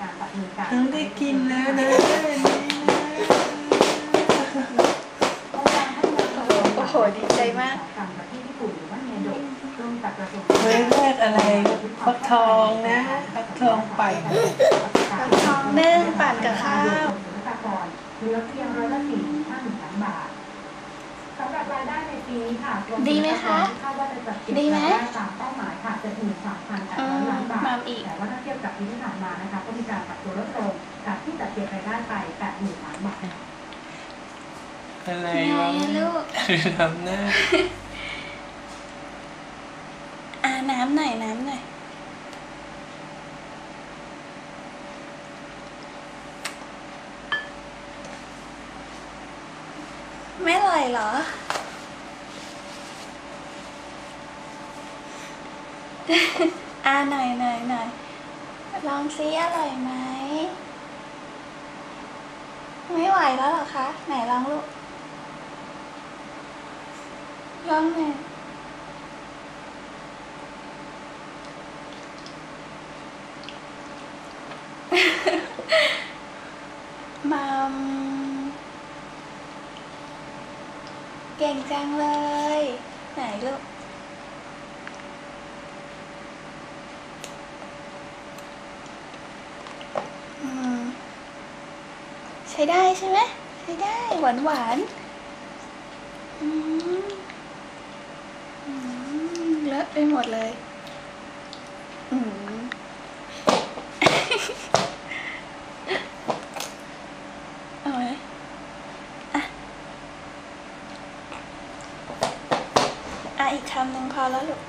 การจับมือกันน้งได้กินแล้วนะนะโอ้โหดีใจมากกรรมประเทศญี่ปุ่นหรือดอะไรฟักทองนะฟักทองไปฟักทองเนึ่งปั่นกับข้าวศุลกากรเหลือเพียงร้อยละสี่ห้าหนึ่งล้านบาทสำหรับรายได้ในปีนี้ค่ะดีไหมคะ ดีไหมตามเป้าหมายค่ะจะถึงสามพัน แปดร้อยล้านบาทอืมอีก แต่ว่าถ้าเทียบกับปีที่ผ่านมานะคะก็มีการปรับตัวลดลงจากที่จัดเก็บรายได้ไปแปดหมื่นล้านบาทอะไรไงวะอะลูก ทำหน้าอ่าน้ำหน่อยน้ำหน่อยไม่อร่อยเหรอ อ่าหน่อยหน่อยหน่อยลองซิอร่อยไหม ไม่ไหวแล้วหรอคะ ไหนลองลูก ลองหน่อยมัมเก่งจังเลย ไหนลูก อืม ใช้ได้ใช่ไหมใช้ได้หวานหวานเลอะไปหมดเลยเอาไหมอะอะอีกคำหนึ่งพอแล้วลูก